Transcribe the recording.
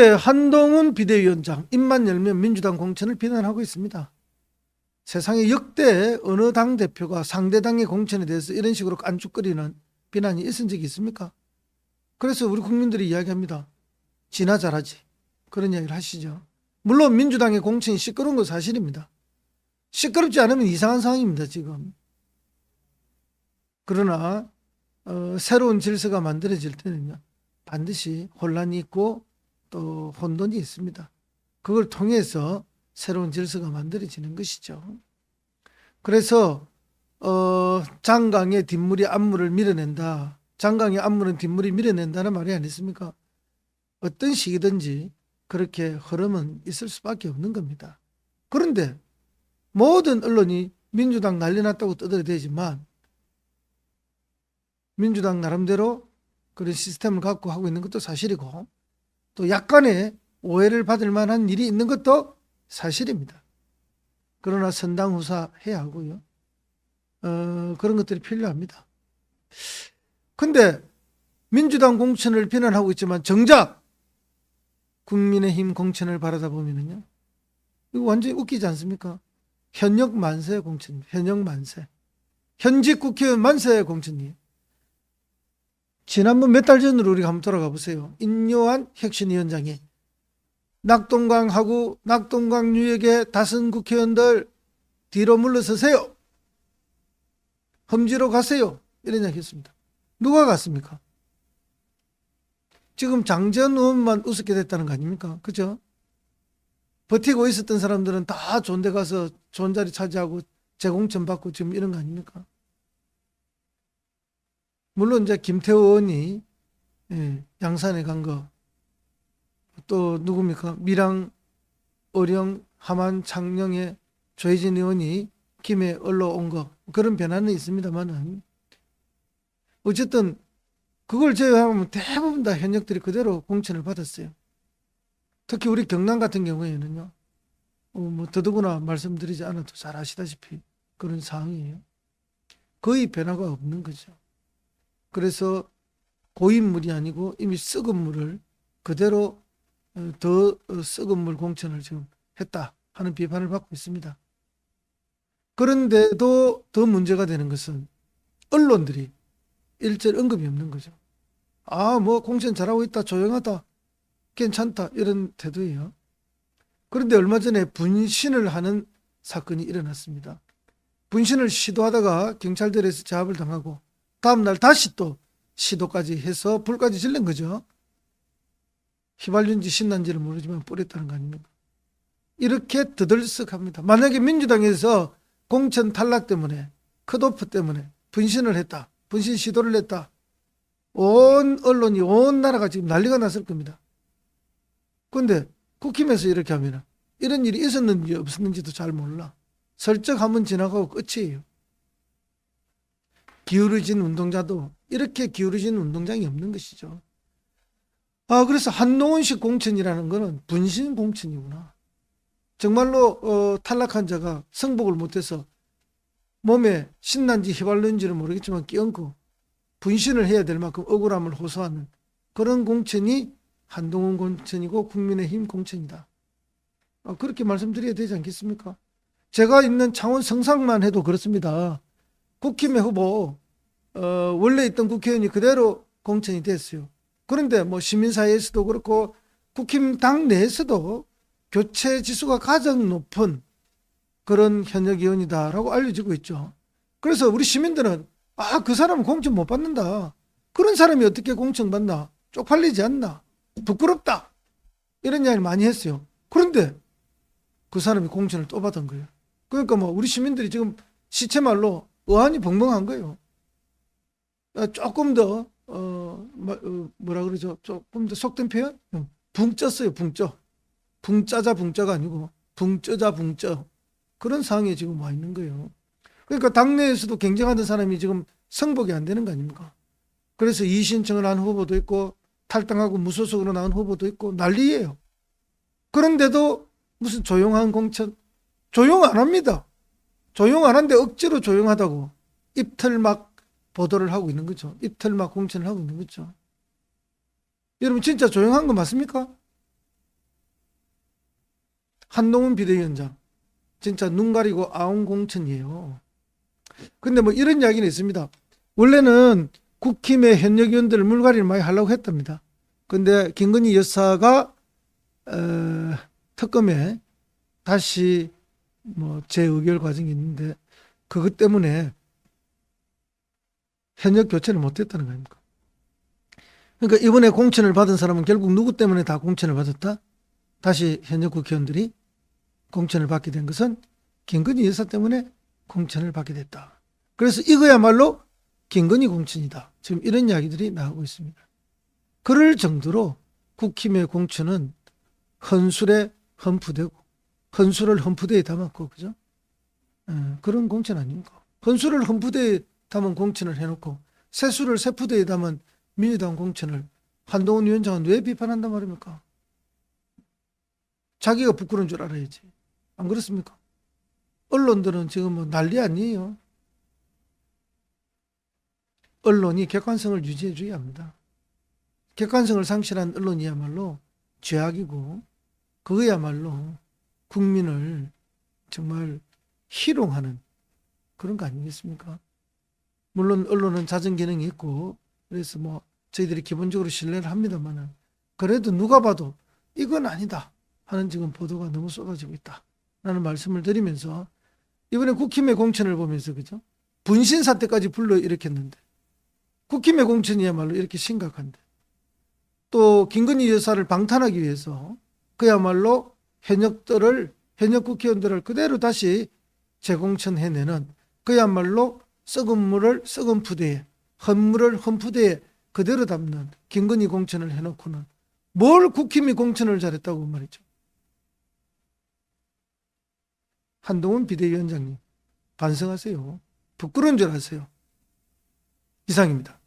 어제 한동훈 비대위원장 입만 열면 민주당 공천을 비난하고 있습니다. 세상에 역대 어느 당 대표가 상대 당의 공천에 대해서 이런 식으로 깐죽거리는 비난이 있은 적이 있습니까? 그래서 우리 국민들이 이야기합니다. 지나 잘하지. 그런 이야기를 하시죠. 물론 민주당의 공천이 시끄러운 건 사실입니다. 시끄럽지 않으면 이상한 상황입니다, 지금. 그러나 어, 새로운 질서가 만들어질 때는요. 반드시 혼란이 있고 또 혼돈이 있습니다. 그걸 통해서 새로운 질서가 만들어지는 것이죠. 그래서 어, 장강의 뒷물이 앞물을 밀어낸다. 장강의 앞물은 뒷물이 밀어낸다는 말이 아니습니까? 어떤 시기든지 그렇게 흐름은 있을 수밖에 없는 겁니다. 그런데 모든 언론이 민주당 난리 났다고 떠들어대지만 민주당 나름대로 그런 시스템을 갖고 하고 있는 것도 사실이고 또 약간의 오해를 받을 만한 일이 있는 것도 사실입니다. 그러나 선당 후사 해야 하고요. 어, 그런 것들이 필요합니다. 근데 민주당 공천을 비난하고 있지만 정작 국민의힘 공천을 바라다 보면은요. 이거 완전히 웃기지 않습니까? 현역 만세 공천, 현역 만세. 현직 국회의원 만세 공천이에요. 지난번 몇 달 전으로 우리가 한번 돌아가 보세요. 인요한 혁신위원장이 낙동강하고 낙동강 유역의 다선 국회의원들 뒤로 물러서세요. 험지로 가세요. 이런 이야기 했습니다. 누가 갔습니까? 지금 장전 의원만 우습게 됐다는 거 아닙니까? 그죠? 버티고 있었던 사람들은 다 좋은 데 가서 좋은 자리 차지하고 재공천 받고 지금 이런 거 아닙니까? 물론 이제 김태호 의원이 예, 양산에 간 거, 또 누굽니까? 밀양, 어령, 함안, 창녕에 조혜진 의원이 김해 올라온 거 그런 변화는 있습니다만은 어쨌든 그걸 제외하면 대부분 다 현역들이 그대로 공천을 받았어요. 특히 우리 경남 같은 경우에는요. 어, 뭐 더더구나 말씀드리지 않아도 잘 아시다시피 그런 상황이에요. 거의 변화가 없는 거죠. 그래서 고인 물이 아니고 이미 썩은 물을 그대로 어, 더 어, 썩은 물 공천을 지금 했다 하는 비판을 받고 있습니다. 그런데도 더 문제가 되는 것은 언론들이 일절 언급이 없는 거죠. 아, 뭐 공천 잘하고 있다, 조용하다, 괜찮다 이런 태도예요. 그런데 얼마 전에 분신을 하는 사건이 일어났습니다. 분신을 시도하다가 경찰들에서 제압을 당하고 다음날 다시 또 시도까지 해서 불까지 질른 거죠. 휘발유인지 신난지를 모르지만 뿌렸다는 거 아닙니까? 이렇게 드들썩합니다. 만약에 민주당에서 공천 탈락 때문에 컷오프 때문에 분신을 했다. 분신 시도를 했다. 온 언론이 온 나라가 지금 난리가 났을 겁니다. 그런데 국힘에서 이렇게 하면 이런 일이 있었는지 없었는지도 잘 몰라. 슬쩍 한번 지나가고 끝이에요. 기울어진 운동자도 이렇게 기울어진 운동장이 없는 것이죠. 아, 그래서 한동훈식 공천이라는 거는 분신 공천이구나. 정말로 어, 탈락한 자가 승복을 못해서 몸에 신난지 휘발유인지는 모르겠지만 끼얹고 분신을 해야 될 만큼 억울함을 호소하는 그런 공천이 한동훈 공천이고 국민의힘 공천이다. 아, 그렇게 말씀드려야 되지 않겠습니까? 제가 있는 창원 성상만 해도 그렇습니다. 국힘의 후보 어, 원래 있던 국회의원이 그대로 공천이 됐어요. 그런데 뭐 시민사회에서도 그렇고 국힘 당 내에서도 교체 지수가 가장 높은 그런 현역 의원이다라고 알려지고 있죠. 그래서 우리 시민들은 아, 그 사람은 공천 못 받는다. 그런 사람이 어떻게 공천 받나? 쪽팔리지 않나? 부끄럽다. 이런 이야기를 많이 했어요. 그런데 그 사람이 공천을 또 받은 거예요. 그러니까 뭐 우리 시민들이 지금 시체 말로 어안이 벙벙한 거예요. 아, 조금 더 어, 뭐, 어, 뭐라 그러죠? 조금 더 속된 표현? 응. 붕 쪘어요, 붕 쪄. 붕 짜자 붕짜가 아니고 붕 쪄자 붕 쪄. 그런 상황에 지금 와 있는 거예요. 그러니까 당내에서도 경쟁하는 사람이 지금 성복이 안 되는 거 아닙니까? 그래서 이신청을 한 후보도 있고 탈당하고 무소속으로 나온 후보도 있고 난리예요. 그런데도 무슨 조용한 공천 조용 안 합니다. 조용 안 한데 억지로 조용하다고 입틀 막 보도를 하고 있는 거죠. 입틀막 공천을 하고 있는 거죠. 여러분 진짜 조용한 거 맞습니까? 한동훈 비대위원장 진짜 눈 가리고 아웅 공천이에요. 근데 뭐 이런 이야기는 있습니다. 원래는 국힘의 현역 의원들 물갈이를 많이 하려고 했답니다. 근데 김건희 여사가 어, 특검에 다시 뭐 재의결 과정이 있는데 그것 때문에 현역 교체를 못했다는 거 아닙니까? 그러니까 이번에 공천을 받은 사람은 결국 누구 때문에 다 공천을 받았다? 다시 현역 국회의원들이 공천을 받게 된 것은 김건희 여사 때문에 공천을 받게 됐다. 그래서 이거야말로 김건희 공천이다. 지금 이런 이야기들이 나오고 있습니다. 그럴 정도로 국힘의 공천은 헌술에 헌푸되고 헌술을 헌푸대에 담았고 그죠? 예, 그런 공천 아닙니까? 헌술을 헌푸대에 담은 공천을 해놓고 세수를 세푸대에 담은 민주당 공천을 한동훈 위원장은 왜 비판한단 말입니까? 자기가 부끄러운 줄 알아야지. 안 그렇습니까? 언론들은 지금 뭐 난리 아니에요. 언론이 객관성을 유지해 줘야 합니다. 객관성을 상실한 언론이야말로 죄악이고 그거야말로 국민을 정말 희롱하는 그런 거 아니겠습니까? 물론 언론은 자정 기능이 있고 그래서 뭐 저희들이 기본적으로 신뢰를 합니다만은 그래도 누가 봐도 이건 아니다 하는 지금 보도가 너무 쏟아지고 있다 라는 말씀을 드리면서 이번에 국힘의 공천을 보면서 그죠? 분신 사태까지 불러 일으켰는데 국힘의 공천이야말로 이렇게 심각한데 또 김건희 여사를 방탄하기 위해서 그야말로 현역들을 현역 국회의원들을 그대로 다시 재공천해내는 그야말로 썩은 물을 썩은 푸대에 헌물을 헌푸대에 그대로 담는 김건희 공천을 해놓고는 뭘 국힘이 공천을 잘했다고 말이죠. 한동훈 비대위원장님 반성하세요. 부끄러운 줄 아세요. 이상입니다.